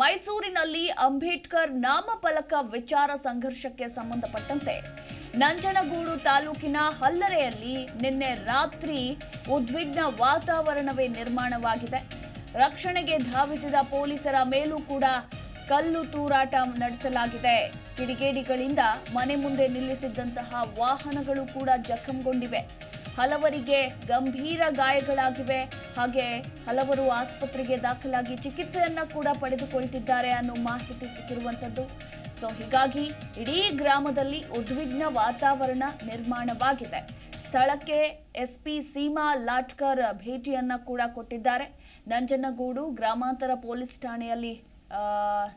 ಮೈಸೂರಿನಲ್ಲಿ ಅಂಬೇಡ್ಕರ್ ನಾಮಫಲಕ ವಿಚಾರ ಸಂಘರ್ಷಕ್ಕೆ ಸಂಬಂಧಪಟ್ಟಂತೆ ನಂಜನಗೂಡು ತಾಲೂಕಿನ ಹಲ್ಲರೆಯಲ್ಲಿ ನಿನ್ನೆ ರಾತ್ರಿ ಉದ್ವಿಗ್ನ ವಾತಾವರಣವೇ ನಿರ್ಮಾಣವಾಗಿದೆ. ರಕ್ಷಣೆಗೆ ಧಾವಿಸಿದ ಪೊಲೀಸರ ಮೇಲೂ ಕೂಡ ಕಲ್ಲು ತೂರಾಟ ನಡೆಸಲಾಗಿದೆ. ಕಿಡಿಗೇಡಿಗಳಿಂದ ಮನೆ ಮುಂದೆ ನಿಲ್ಲಿಸಿದ್ದಂತಹ ವಾಹನಗಳು ಕೂಡ ಜಖಂಗೊಂಡಿವೆ. ಹಲವರಿಗೆ ಗಂಭೀರ ಗಾಯಗಳಾಗಿವೆ. ಹಾಗೆ ಹಲವರು ಆಸ್ಪತ್ರೆಗೆ ದಾಖಲಾಗಿ ಚಿಕಿತ್ಸೆಯನ್ನ ಕೂಡ ಪಡೆದುಕೊಳ್ತಿದ್ದಾರೆ ಅನ್ನೋ ಮಾಹಿತಿ ಸಿಕ್ಕಿರುವಂತದ್ದು. ಸೊ ಹೀಗಾಗಿ ಇಡೀ ಗ್ರಾಮದಲ್ಲಿ ಉದ್ವಿಗ್ನ ವಾತಾವರಣ ನಿರ್ಮಾಣವಾಗಿದೆ. ಸ್ಥಳಕ್ಕೆ ಎಸ್ಪಿ ಸೀಮಾ ಲಾಟ್ಕರ್ ಭೇಟಿಯನ್ನ ಕೂಡ ಕೊಟ್ಟಿದ್ದಾರೆ. ನಂಜನಗೂಡು ಗ್ರಾಮಾಂತರ ಪೊಲೀಸ್ ಠಾಣೆಯಲ್ಲಿ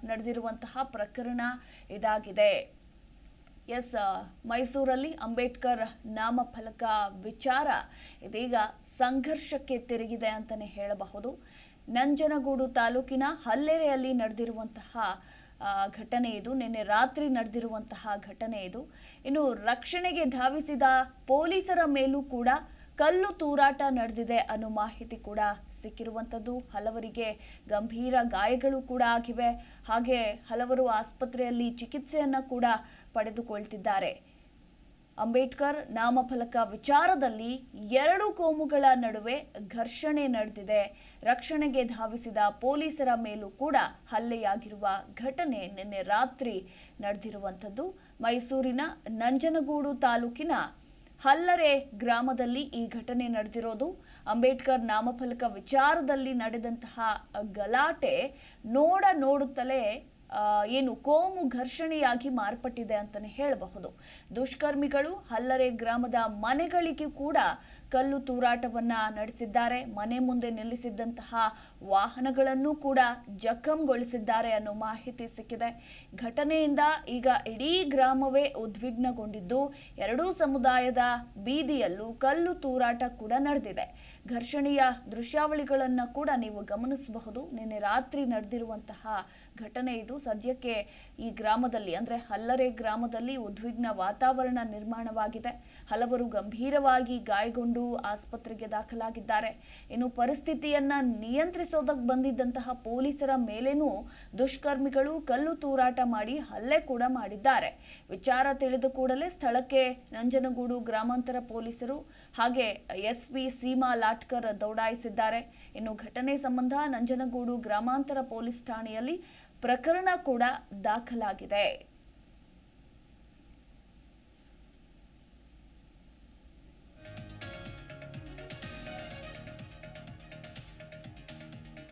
ನಡೆದಿರುವಂತಹ ಪ್ರಕರಣ ಇದಾಗಿದೆ. ಎಸ್ ಮೈಸೂರಲ್ಲಿ ಅಂಬೇಡ್ಕರ್ ನಾಮಫಲಕ ವಿಚಾರ ಇದೀಗ ಸಂಘರ್ಷಕ್ಕೆ ತಿರುಗಿದೆ ಅಂತಲೇ ಹೇಳಬಹುದು. ನಂಜನಗೂಡು ತಾಲೂಕಿನ ಹಲ್ಲೆರೆಯಲ್ಲಿ ನಡೆದಿರುವಂತಹ ಘಟನೆ ಇದು. ನಿನ್ನೆ ರಾತ್ರಿ ನಡೆದಿರುವಂತಹ ಘಟನೆ ಇದು. ಇನ್ನು ರಕ್ಷಣೆಗೆ ಧಾವಿಸಿದ ಪೊಲೀಸರ ಮೇಲೂ ಕೂಡ ಕಲ್ಲು ತೂರಾಟ ನಡೆದಿದೆ ಅನ್ನೋ ಮಾಹಿತಿ ಕೂಡ ಸಿಕ್ಕಿರುವಂಥದ್ದು. ಹಲವರಿಗೆ ಗಂಭೀರ ಗಾಯಗಳು ಕೂಡ ಆಗಿವೆ. ಹಾಗೆ ಹಲವರು ಆಸ್ಪತ್ರೆಯಲ್ಲಿ ಚಿಕಿತ್ಸೆಯನ್ನು ಕೂಡ ಪಡೆದುಕೊಳ್ತಿದ್ದಾರೆ. ಅಂಬೇಡ್ಕರ್ ನಾಮಫಲಕ ವಿಚಾರದಲ್ಲಿ ಎರಡು ಕೋಮುಗಳ ನಡುವೆ ಘರ್ಷಣೆ ನಡೆದಿದೆ. ರಕ್ಷಣೆಗೆ ಧಾವಿಸಿದ ಪೊಲೀಸರ ಮೇಲೂ ಕೂಡ ಹಲ್ಲೆಯಾಗಿರುವ ಘಟನೆ ನಿನ್ನೆ ರಾತ್ರಿ ನಡೆದಿರುವಂಥದ್ದು. ಮೈಸೂರಿನ ನಂಜನಗೂಡು ತಾಲೂಕಿನ ಹಲ್ಲರೆ ಗ್ರಾಮದಲ್ಲಿ ಈ ಘಟನೆ ನಡೆದಿರೋದು. ಅಂಬೇಡ್ಕರ್ ನಾಮಫಲಕ ವಿಚಾರದಲ್ಲಿ ನಡೆದಂತಹ ಗಲಾಟೆ ನೋಡ ನೋಡುತ್ತಲೇ ಏನು ಕೋಮು ಘರ್ಷಣೆಯಾಗಿ ಮಾರ್ಪಟ್ಟಿದೆ ಅಂತಲೇ ಹೇಳಬಹುದು. ದುಷ್ಕರ್ಮಿಗಳು ಹಲ್ಲರೆ ಗ್ರಾಮದ ಮನೆಗಳಿಗೆ ಕೂಡ ಕಲ್ಲು ತೂರಾಟವನ್ನ ನಡೆಸಿದ್ದಾರೆ. ಮನೆ ಮುಂದೆ ನಿಲ್ಲಿಸಿದ್ದಂತಹ ವಾಹನಗಳನ್ನು ಕೂಡ ಜಖಂಗೊಳಿಸಿದ್ದಾರೆ ಅನ್ನೋ ಮಾಹಿತಿ ಸಿಕ್ಕಿದೆ. ಘಟನೆಯಿಂದ ಈಗ ಇಡೀ ಗ್ರಾಮವೇ ಉದ್ವಿಗ್ನಗೊಂಡಿದ್ದು, ಎರಡೂ ಸಮುದಾಯದ ಬೀದಿಯಲ್ಲೂ ಕಲ್ಲು ತೂರಾಟ ಕೂಡ ನಡೆದಿದೆ. ಘರ್ಷಣೆಯ ದೃಶ್ಯಾವಳಿಗಳನ್ನು ಕೂಡ ನೀವು ಗಮನಿಸಬಹುದು. ನಿನ್ನೆ ರಾತ್ರಿ ನಡೆದಿರುವಂತಹ ಘಟನೆ ಇದು. ಸದ್ಯಕ್ಕೆ ಈ ಗ್ರಾಮದಲ್ಲಿ, ಅಂದ್ರೆ ಹಲ್ಲರೆ ಗ್ರಾಮದಲ್ಲಿ ಉದ್ವಿಗ್ನ ವಾತಾವರಣ ನಿರ್ಮಾಣವಾಗಿದೆ. ಹಲವರು ಗಂಭೀರವಾಗಿ ಗಾಯಗೊಂಡು ಆಸ್ಪತ್ರೆಗೆ ದಾಖಲಾಗಿದ್ದಾರೆ. ಇನ್ನು ಪರಿಸ್ಥಿತಿಯನ್ನ ನಿಯಂತ್ರಿಸೋದಕ್ಕೆ ಬಂದಿದ್ದಂತಹ ಪೊಲೀಸರ ಮೇಲೇನೂ ದುಷ್ಕರ್ಮಿಗಳು ಕಲ್ಲು ತೂರಾಟ ಮಾಡಿ ಹಲ್ಲೆ ಕೂಡ ಮಾಡಿದ್ದಾರೆ. ವಿಚಾರ ತಿಳಿದ ಕೂಡಲೇ ಸ್ಥಳಕ್ಕೆ ನಂಜನಗೂಡು ಗ್ರಾಮಾಂತರ ಪೊಲೀಸರು ಹಾಗೆ ಎಸ್ಪಿ ಸೀಮಾ ಲಾಟ್ಕರ್ ದೌಡಾಯಿಸಿದ್ದಾರೆ. ಇನ್ನು ಘಟನೆ ಸಂಬಂಧ ನಂಜನಗೂಡು ಗ್ರಾಮಾಂತರ ಪೊಲೀಸ್ ಠಾಣೆಯಲ್ಲಿ ಪ್ರಕರಣ ಕೂಡ ದಾಖಲಾಗಿದೆ.